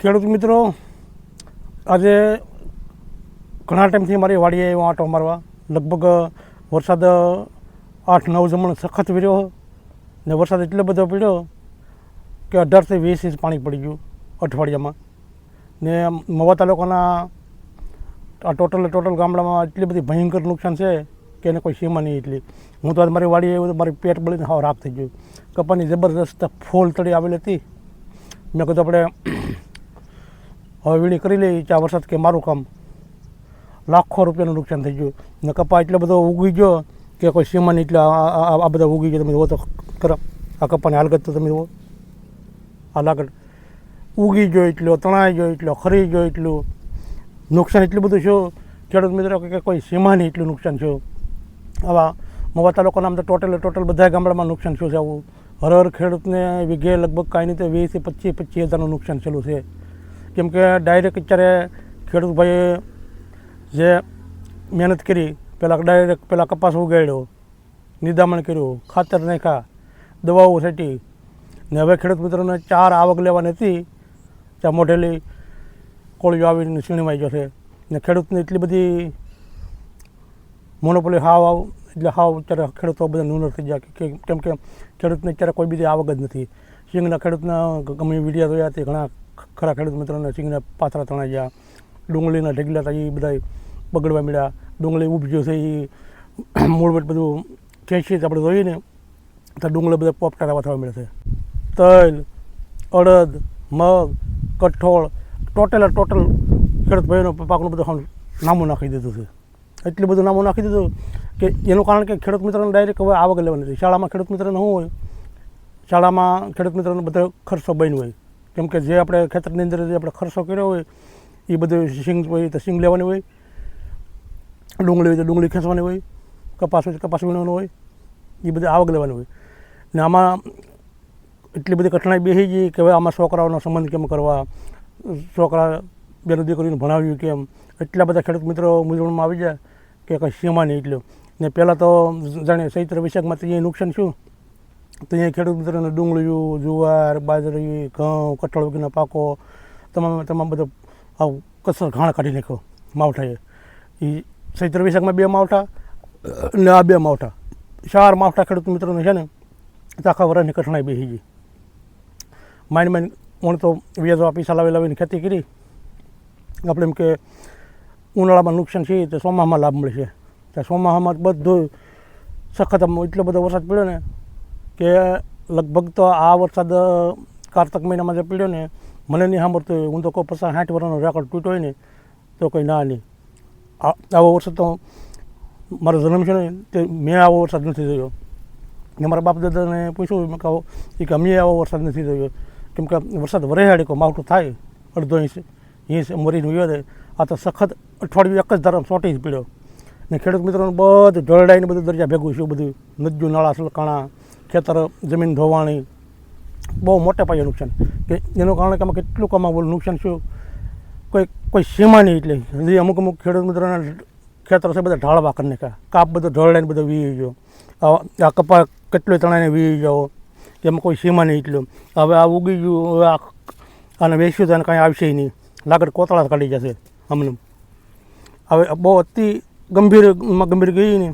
ખેડૂત મિત્રો, આજે ઘણા ટાઈમથી મારી વાડીએ આવ્યો આંટો મારવા. લગભગ વરસાદ આઠ, નવ જમણ સખત વીર્યો ને વરસાદ એટલો બધો પડ્યો કે અઢારથી વીસ ઇંચ પાણી પડી ગયું અઠવાડિયામાં. ને મવા તાલુકાના, આ ટોટલ ટોટલ ગામડામાં એટલી બધી ભયંકર નુકસાન છે કે એને કોઈ સીમા નહીં એટલી. હું તો આજ મારી વાડીએ આવ્યો તો મારી પેટ બળીને હાવ રાખ થઈ ગયું. કપાની જબરદસ્ત ફૂલ તળી આવેલી હતી. મેં કીધું આપણે હવે વીણી કરી લઈ ચા વરસાદ કે મારું કામ. લાખો રૂપિયાનું નુકસાન થઈ ગયું. ને કપા એટલો બધો ઉગી ગયો કે કોઈ સીમાની એટલે આ- આ આ બધા ઉગી ગયો, તમે જુઓ તો ખરા. આ કપાની હાલગત તો તમે જુઓ. આ લાગડ ઉગી ગયો એટલો, તણાઈ ગયો એટલો, ખરી ગયો એટલું. નુકસાન એટલું બધું છે ખેડૂત મિત્રો, કે કોઈ સીમાની એટલું નુકસાન છે આવા મવા તાલુકાના આમ તો ટોટલ ટોટલ બધા ગામડામાં નુકસાન થયું છે આવું હર હર ખેડૂતને વીઘે લગભગ કાંઈ નહીં તો વીસથી પચીસ પચીસ હજારનું નુકસાન થયેલું છે. કેમ કે ડાયરેક્ટ અત્યારે ખેડૂત ભાઈએ જે મહેનત કરી પહેલાં ડાયરેક્ટ પહેલાં કપાસ ઉગાડ્યો, નિદામણ કર્યું, ખાતર નાખ્યા, દવાઓ છાંટી ને હવે ખેડૂત મિત્રોને ચાર આવક લેવાની હતી, ત્યાં મોઢેલી કોળીઓ આવીને સીણીમાં છે ને ખેડૂતને એટલી બધી મોનોપોલી હાવ આવ એટલે હાવ અત્યારે ખેડૂતો બધા નુનર થઈ ગયા કેમ કે ખેડૂતને અત્યારે કોઈ બીજી આવક જ નથી. સિંગના ખેડૂતના ગમે વિડીયા જોયા તે ઘણા ખરા ખેડૂત મિત્રોને સિંગના પાથરા તણાઈ ગયા, ડુંગળીના ઢગલા હતા એ બધા બગડવા મળ્યા ડુંગળી ઉપજ્યો છે એ મૂળવટ બધું ખેંચીએ આપણે જોઈએ ને તો ડુંગળી બધા પોપટા થવા મળે છે. તલ, અડદ, મગ, કઠોળ, ટોટલ ટોટલ ખેડૂત ભાઈનો પાકનું બધું નામું નાખી દીધું છે. એટલું બધું નામું નાખી દીધું કે એનું કારણ કે ખેડૂત મિત્રોને ડાયરેક્ટ હવે આવક લેવાની શાળામાં ખેડૂત મિત્રને શું હોય? શાળામાં ખેડૂત મિત્રોનો બધો ખર્ચો બન્યો હોય. કેમ કે જે આપણે ખેતરની અંદર જે આપણે ખર્ચો કર્યો હોય, એ બધું સિંગ હોય તો સિંગ લેવાની હોય, ડુંગળી હોય તો ડુંગળી ખેંચવાની હોય, કપાસ હોય તો કપાસ વીણવાનું હોય, એ બધી આવક લેવાની હોય. ને આમાં એટલી બધી કઠણાઈ બેસી ગઈ કે હવે આમાં છોકરાઓનો સંબંધ કેમ કરવા, છોકરા બેનો દીકરીને ભણાવ્યું કેમ? એટલા બધા ખેડૂત મિત્રો મૂંઝવણમાં આવી જાય કે કંઈ સીમા નહીં એટલું. ને પહેલાં તો જાણે ચૈત્ર વિશાખમાં તો એ નુકસાન શું? તો અહીંયા ખેડૂત મિત્રોને ડુંગળીયું જુવાર, બાજરી, ઘઉં, કઠોળ વગેરેના પાકો, તમામ તમામ બધો આવું કસર ઘાણ કાઢી નાખ્યો માવઠાએ. એ ચૈત્ર વૈશાખમાં બે માવઠા ને આ બે માવઠા. ચાર માવઠા ખેડૂત મિત્રોને છે ને આખા વરસની કઠણાઈ બેસી ગઈ. માઇન માઇન હું તો વ્યાજો પૈસા લાવી લાવીને ખેતી કરી. આપણે એમ કે ઉનાળામાં નુકસાન છે, તો ચોમાહામાં લાભ મળશે. ત્યાં ચોમાહામાં બધું સખત એટલો બધો વરસાદ પડ્યો ને કે લગભગ તો આ વરસાદ કારતક મહિનામાં જે પડ્યો ને, મને નહીં સાંભળતો હું તો કોઈ પચાસ સાઠ વર્ષનો રેકોર્ડ તૂટ્યો હોય ને, તો કંઈ ના નહીં. આવો વરસાદ તો મારો જન્મ છે ને, તે મેં આવો વરસાદ નથી જોયો. ને મારા બાપ દાદાને પૂછ્યું, મેં કહો કે અમે આવો વરસાદ નથી જોયો. કેમ કે વરસાદ વરેહાડી કોઈ માવઠું થાય, અડધો ઇંચ ઇંચ મરીને ગયો આ તો સખત અઠવાડિયું એક જ ધારા ચોટી જ પીડ્યો. ને ખેડૂત મિત્રોને બધું ઢળડાઈને બધું દરિયા ભેગું છે બધું નદીઓ, નાળા, સલકાણા ખેતર, જમીન ધોવાણી બહુ મોટે પાયે નુકસાન. કે એનું કારણે કે આમાં કેટલું કમાવું નુકસાન શું? કોઈ કોઈ સીમા નહીં એટલે. હજી અમુક અમુક ખેડૂત મિત્રોના ખેતરો છે, બધા ઢાળવા કરી નાખ્યા. કાપ બધો ઢળાઈને બધો વી ગયો. આ કપા કેટલોય તણાઈને વી ગયો. એમાં કોઈ સીમા નહીં એટલું. હવે આ ઉગી ગયું, હવે આ આને વેચ્યું તો એને કાંઈ આવશે નહીં. લાકડ કોતળા કાઢી જશે અમને હવે બહુ અતિ ગંભીરમાં ગંભીર ગઈ ને,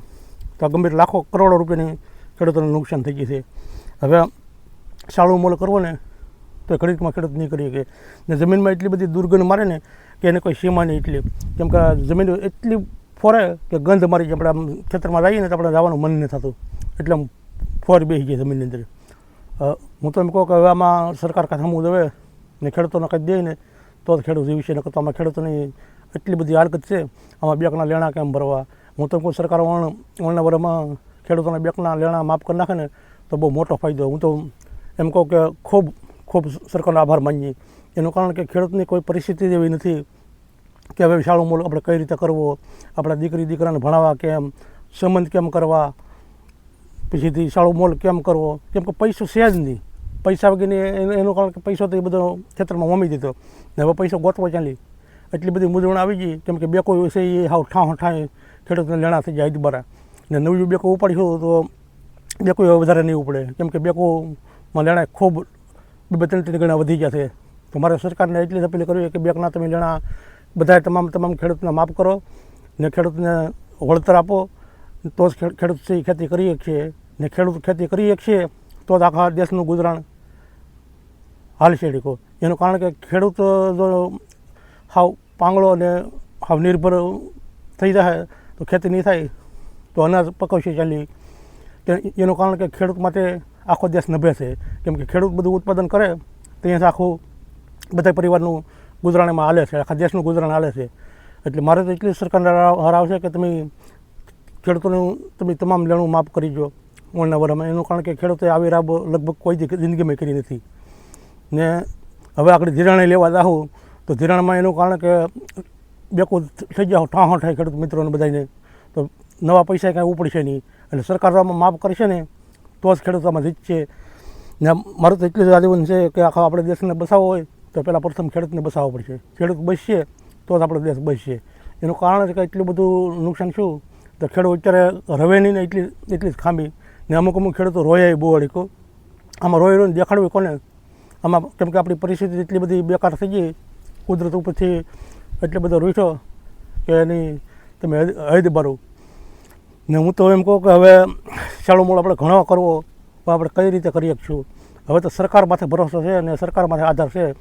તો ગંભીર લાખો કરોડો રૂપિયાની ખેડૂતોને નુકસાન થઈ ગઈ છે. હવે શાળો મોલ કરવો ને, તો ખરીદમાં ખેડૂત નહીં કરી શકે. ને જમીનમાં એટલી બધી દુર્ગંધ મારે ને કે એને કોઈ સીમા નહીં એટલી. કેમ કે જમીન એટલી ફોરે કે ગંધ મારી આપણે આમ ખેતરમાં જઈએ ને તો આપણે જવાનું મન નહીં થતું. એટલે આમ ફોર બેસી જાય જમીનની અંદર. હું તો એમ કહું કે હવે આમાં સરકાર કાંઈ થમવું દવે ને ખેડૂતોને કંઈ દે ને, તો જ ખેડૂત છે ને તો આમાં ખેડૂતોની એટલી બધી હાલત છે. આમાં બેકના લેણા કેમ ભરવા? હું તો કહું સરકાર વણ, વણના વરમાં ખેડૂતોના બેકના લેણા માફ કરી નાખે ને તો બહુ મોટો ફાયદો. હું તો એમ કહું કે ખૂબ ખૂબ સરકારનો આભાર માનીએ. એનું કારણ કે ખેડૂતની કોઈ પરિસ્થિતિ એવી નથી કે હવે શાળો મોલ આપણે કઈ રીતે કરવો, આપણા દીકરી, દીકરાને ભણાવવા કેમ, સંબંધ કેમ કરવા, પછીથી શાળો મોલ કેમ કરવો? કેમ કે પૈસો છે જ નહીં. પૈસા વગેરે એનું કારણ કે પૈસો તો એ બધો ખેતરમાં મમી દીધો ને હવે પૈસો ગોતવો ચાલી. એટલી બધી મૂંઝવણ આવી ગઈ. કેમ કે બેકો છે એ હાવ ઠાહ ઠાહ ખેડૂતને લેણા થઈ જાય હદબારા ને નવી બેકો ઉપાડ્યું તો બેકો વધારે નહીં ઉપડે. કેમ કે બેકોમાં લેણા ખૂબ બે ત્રણ ત્રણ ગણા વધી ગયા છે. તો મારે સરકારને એટલી અપીલ કરવી કે બેકના તમે લેણા બધા તમામ તમામ ખેડૂતને માફ કરો ને ખેડૂતને વળતર આપો. તો જ ખેડૂતથી ખેડૂત ખેતી કરી શકીએ ને ખેડૂત ખેતી કરી શકીએ તો જ આખા દેશનું ગુજરાન હાલશે ડીકો એનું કારણ કે ખેડૂત જો હાવ પાંગળો અને હાવ નિર્ભર થઈ જાય તો ખેતી નહીં થાય. તો અનાજ પકવશે ચાલી. એનું કારણ કે ખેડૂત માટે આખો દેશ નભે છે. કેમ કે ખેડૂત બધું ઉત્પાદન કરે, તો અહીંયા આખું બધા પરિવારનું ગુજરાન એમાં હાલે છે, આખા દેશનું ગુજરાન હાલે છે. એટલે મારે તો એટલી સરકારને હાર આવશે કે તમે ખેડૂતોનું તમે તમામ લેણું માફ કરી દો ઓળના વરામાં. એનું કારણ કે ખેડૂતોએ આવી રાબ લગભગ કોઈ જિંદગીમાં કરી નથી. ને હવે આપણે ધિરાણે લેવા જાઉં તો ધિરાણમાં એનું કારણ કે બેકું થઈ જાઓ ઠાહો થાય ખેડૂત મિત્રોને બધાને તો નવા પૈસા કાંઈ ઉપડશે નહીં. અને સરકાર માફ કરશે ને, તો જ ખેડૂતોમાં જીતશે. ને મારું તો એટલું જ આજીવન છે કે આખા આપણે દેશને બસાવવો હોય, તો પહેલાં પ્રથમ ખેડૂતને બસાવવો પડશે. ખેડૂત બચશે તો જ આપણો દેશ બચશે એનું કારણ છે કે એટલું બધું નુકસાન શું? તો ખેડૂત અત્યારે રવે નહીં ને એટલી એટલી જ ખામી. ને અમુક અમુક ખેડૂતો રોયા બહુ અડીકો આમાં રોઈ રોઈને દેખાડવું કોને? આમાં કેમ કે આપણી પરિસ્થિતિ એટલી બધી બેકાર થઈ ગઈ. કુદરત ઉપરથી એટલો બધો રૂઠો કે એની તમે હૈદ બારો ને હું તો એમ કહું કે હવે શાળો મૂળ આપણે ઘણો કરવો તો આપણે કઈ રીતે કરી શકશું? હવે તો સરકાર માથે ભરોસો છે અને સરકાર માથે આધાર છે,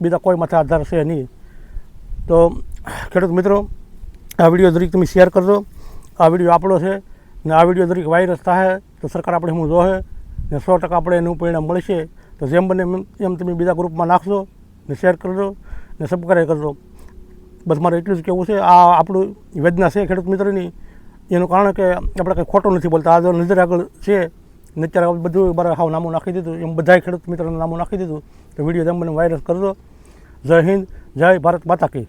બીજા કોઈ માથે આધાર છે નહીં. તો ખેડૂત મિત્રો, આ વીડિયો દરેક તમે શેર કરજો. આ વીડિયો આપણો છે ને આ વીડિયો દરેક વાયરસ થાય તો સરકાર આપણે હું જોહે ને સો ટકા આપણે એનું પરિણામ મળશે. તો જેમ બને એમ તમે બીજા ગ્રુપમાં નાખશો ને શેર કરજો ને સબસ્ક્રાઈબ કરજો. બસ મારે એટલું જ કહેવું છે. આ આપણું વેદના છે ખેડૂત મિત્રની. એનું કારણ કે આપણે કંઈ ખોટું નથી બોલતા. આ જો નજર આગળ છે, ને અત્યારે બધું મારે હાવ નામું નાખી દીધું. એમ બધાય ખેડૂત મિત્રોનું નામું નાખી દીધું. તો વીડિયો તમે મને વાયરલ કરજો. જય હિન્દ, જય ભારત માતા કી.